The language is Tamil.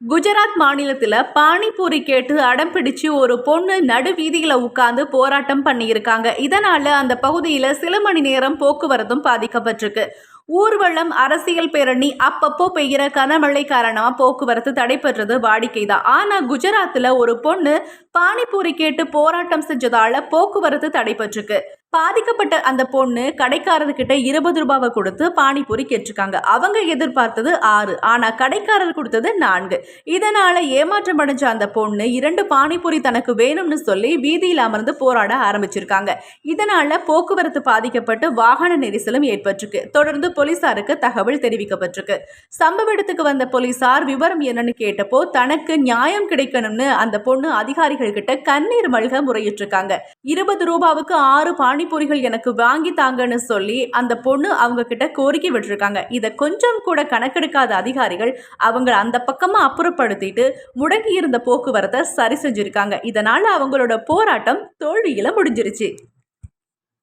குஜராத் மாநிலத்தில் பானிபூரி கேட்டு அடம் பிடிச்சு ஒரு பொண்ணு நடு வீதியில் உட்கார்ந்து போராட்டம் பண்ணியிருக்காங்க. இதனால அந்த பகுதியில் சில மணி நேரம் போக்குவரத்தும் பாதிக்கப்பட்டிருக்கு. ஊர்வலம் அரசியல் பேரணி அப்பப்போ பெய்கிற கனமழை காரணமா போக்குவரத்து தடைபெற்றது வாடிக்கைதான். ஆனா குஜராத்தில் ஒரு பொண்ணு பானிபூரி கேட்டு போராட்டம் செஞ்சதால போக்குவரத்து தடைபெற்றிருக்கு பாதிக்கப்பட்ட அந்த பொண்ணு கடைக்காரர்கிட்ட இருபது ரூபாவை கொடுத்து பானிபூரி கேட்டிருக்காங்க. அவங்க எதிர்பார்த்தது ஆறு ஆனா கடைக்காரர் கொடுத்தது நான்கு. இதனால ஏமாற்றம் அடைஞ்ச அந்த பொண்ணு இரண்டு பானிபூரி தனக்கு வேணும்னு சொல்லி வீதியில் அமர்ந்து போராட ஆரம்பிச்சிருக்காங்க. இதனால போக்குவரத்து பாதிக்கப்பட்டு வாகன நெரிசலும் ஏற்பட்டிருக்கு. தொடர்ந்து போலீசாருக்கு தகவல் தெரிவிக்கப்பட்டிருக்கு. சம்பவ இடத்துக்கு வந்த போலீசார் விவரம் என்னன்னு கேட்டப்போ தனக்கு நியாயம் கிடைக்கணும்னு அந்த பொண்ணு அதிகாரிகள் கிட்ட கண்ணீர் மல்க முறையிட்டிருக்காங்க. இருபது ரூபாவுக்கு ஆறு பானிபூரிகள் எனக்கு வாங்கி தாங்கன்னு சொல்லி அந்த பொண்ணு அவங்க கிட்ட கோரிக்கை விட்டுருக்காங்க. இதை கொஞ்சம் கூட கணக்கெடுக்காத அதிகாரிகள் அவங்க அந்த பக்கமா அப்புறப்படுத்திட்டு முடங்கி இருந்த போக்குவரத்தை சரி செஞ்சிருக்காங்க. இதனால அவங்களோட போராட்டம் தோல்வியில முடிஞ்சிருச்சு.